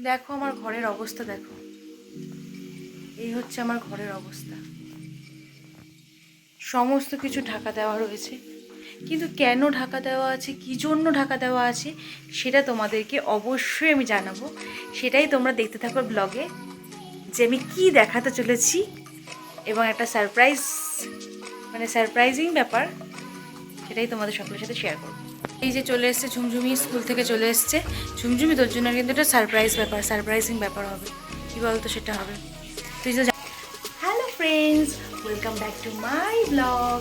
দেখো আমার ঘরের অবস্থা, দেখো। এই হচ্ছে আমার ঘরের অবস্থা। সমস্ত কিছু ঢাকা দেওয়া রয়েছে। কিন্তু কেন ঢাকা দেওয়া আছে, কী জন্য ঢাকা দেওয়া আছে, সেটা তোমাদেরকে অবশ্যই আমি জানাব। সেটাই তোমরা দেখতে থাকো ব্লগে, যে আমি কী দেখাতে চলেছি। এবং একটা সারপ্রাইজ মানে সারপ্রাইজিং ব্যাপার, সেটাই তোমাদের সকলের সাথে শেয়ার করব। এই যে চলে এসছে ঝুমঝুমি, স্কুল থেকে চলে এসছে। ঝুমঝুমি, তোর জন্য কিন্তু একটা সারপ্রাইজ ব্যাপার সারপ্রাইজিং ব্যাপার হবে। কি বলতো সেটা হবে। তুই তো hello friends welcome back to my blog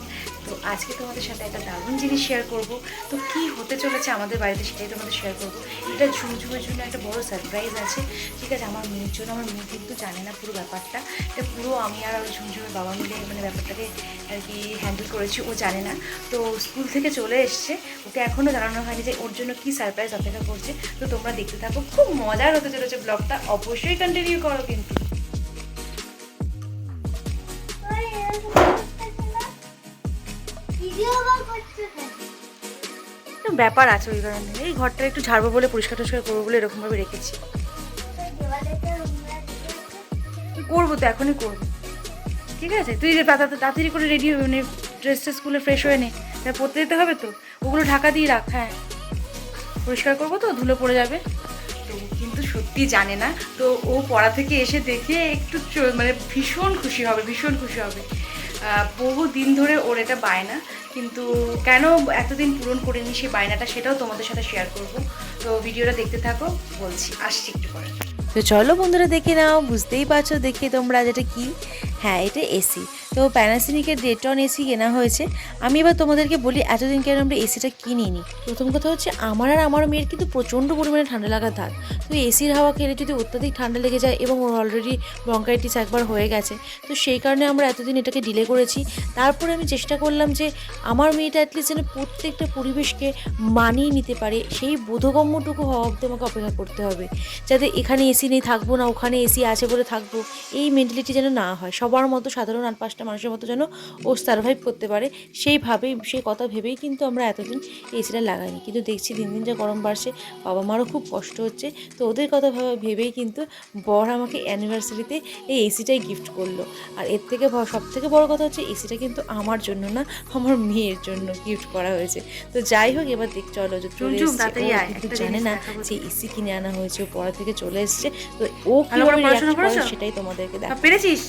আজকে তোমাদের সাথে একটা দারুণ জিনিস শেয়ার করব। তো কি হতে চলেছে আমাদের বাড়িতে সেটাই তোমাদের শেয়ার করব। এটা ঝুমঝুমের জন্য একটা বড় সারপ্রাইজ আছে। ঠিক আছে, আমার মেয়ের জন্য, আমার মেয়ে কিন্তু জানে না পুরো ব্যাপারটা। এটা পুরো আমি আর ঝুমঝুমের বাবা মিলে মানে ব্যাপারটাকে আর কি হ্যান্ডেল করেছি, ও জানে না। তো স্কুল থেকে চলে এসছে। ওকে এখনও জানানো হয়নি যে ওর জন্য কী সারপ্রাইজ অপেক্ষা করছে। তো তোমরা দেখতে থাকো, খুব মজার হতে চলেছে ব্লগটা অবশ্যই কন্টিনিউ করো কিন্তু। ব্যাপার আছে ওই কারণে। এই ঘরটা একটু ঝাড়বো বলে পরিষ্কার টরিষ্কার করব বলে এরকমভাবে রেখেছি। করব তো, এখনই করব। ঠিক আছে? তুই যে তাড়াতাড়ি করে রেডি হয়ে মানে ড্রেস স্কুলে ফ্রেশ হয়ে নে। তা পরতে যেতে হবে তো? ওগুলো ঢাকা দিয়ে রাখ হ্যাঁ। পরিষ্কার করব তো, ধুলো পড়ে যাবে। তো কিন্তু সত্যি জানে না। তো ও পড়া থেকে এসে দেখে একটু মানে ভীষণ খুশি হবে, ভীষণ খুশি হবে। বহু দিন ধরে ওর এটা বায়না, কিন্তু কেন এতদিন পূরণ করিনি সেই বায়নাটা সেটাও তোমাদের সাথে শেয়ার করব। তো ভিডিওটা দেখতে থাকো, বলছি, আসছি একটু পরে। তো চলো বন্ধুরা দেখে নাও, বুঝতেই পারছ দেখে তোমরা যেটা কি? হ্যাঁ এটা এসি তো প্যানাসিনিকের ডেটন এসি কেনা হয়েছে। আমি এবার তোমাদেরকে বলি, এতদিন কেন আমরা এসিটা কিনিনি? প্রথম কথা হচ্ছে, আমার আর আমার মেয়ের কিন্তু প্রচণ্ড পরিমাণে ঠান্ডা লাগার ধার। তো এসির হাওয়া খেলে যদি অত্যাধিক ঠান্ডা লেগে যায় এবং ওর অলরেডি ব্রঙ্কাইটিস একবার হয়ে গেছে, তো সেই কারণে আমরা এতদিন এটাকে ডিলে করেছি। তারপরে আমি চেষ্টা করলাম যে, আমার মেয়েটা অ্যাটলিস্ট যেন প্রত্যেকটা পরিবেশকে মানিয়ে নিতে পারে, সেই বোধগম্যটুকু হওয়া অব্দি আমাকে অপেক্ষা করতে হবে। যাতে এখানে এসি নেই, থাকব না, ওখানে এসি আছে বলে থাকব, এই মেন্টালিটি যেন না হয়। সবার মতো সাধারণ আট মানুষের মতো যেন ও সার্ভাইভ করতে পারে। সেইভাবেই সেই কথা ভেবেই কিন্তু আমরা এতদিন এসিটা লাগাইনি। কিন্তু দেখছি দিন দিন যা গরম বাড়ছে বাবা মারও খুব কষ্ট হচ্ছে। তো ওদের কথা ভাবে ভেবেই কিন্তু বর আমাকে অ্যানিভার্সারিতে এই এসিটাই গিফট করল। আর এর থেকে সব থেকে বড় কথা হচ্ছে এসিটা কিন্তু আমার জন্য না আমার মেয়ের জন্য গিফট করা হয়েছে। তো যাই হোক এবার দেখ চলো যে চলে এসছে। ও কিন্তু জানে না যে এসি কিনে আনা হয়েছে ও পড়া থেকে চলে এসছে। তো ও কীভাবে? সেটাই তোমাদেরকে দেখ পেরেছিস?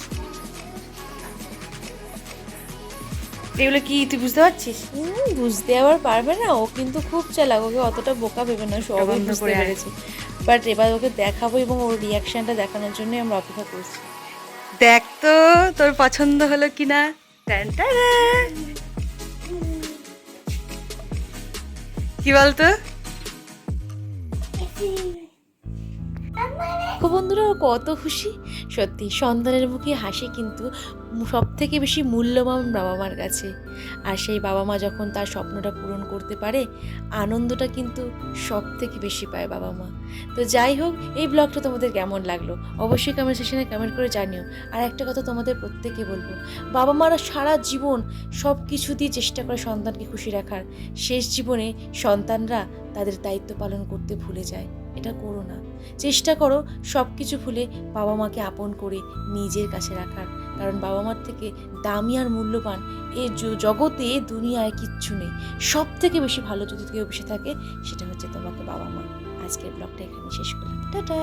এগুলো কি তুই বুঝতে পারছিস? বুঝতে আবার পারবে না। ও কিন্তু খুব চালাক ওকে অতটা বোকা ভেবে না সবই বন্ধ বুঝতে। পেরেছে। বাট এবার ওকে দেখাবো এবং ওর রিয়াকশনটা দেখানোর জন্যই আমরা অপেক্ষা করছি। দেখ তো তোর পছন্দ হলো কিনা। কি বলতো? তো বন্ধুরা কত খুশি। সত্যি, সন্তানের মুখে হাসি কিন্তু সব থেকে বেশি মূল্যবান বাবা মার কাছে। আর সেই বাবা মা যখন তার স্বপ্নটা পূরণ করতে পারে, আনন্দটা কিন্তু সব থেকে বেশি পায় বাবা মা। তো যাই হোক, এই ব্লগটা তোমাদের কেমন লাগল? অবশ্যই কমেন্ট সেকশনে কমেন্ট করে জানিও। আর একটা কথা তোমাদের প্রত্যেকে বলব, বাবা মারা সারা জীবন সব কিছু দিয়ে চেষ্টা করে সন্তানকে খুশি রাখার শেষ জীবনে সন্তানরা তাদের দায়িত্ব পালন করতে ভুলে যায়। এটা করো না। চেষ্টা করো সব কিছু ভুলে বাবা মাকে আপন করে নিজের কাছে রাখার। কারণ বাবা মার থেকে দামি আর মূল্যবান এ জগতে, দুনিয়ায় কিচ্ছু নেই। সব থেকে বেশি ভালো যদি কেউ বেশি থাকে, সেটা হচ্ছে তোমাকে বাবা মা। আজকের ব্লগটা এখানে শেষ করলাম। টাটা!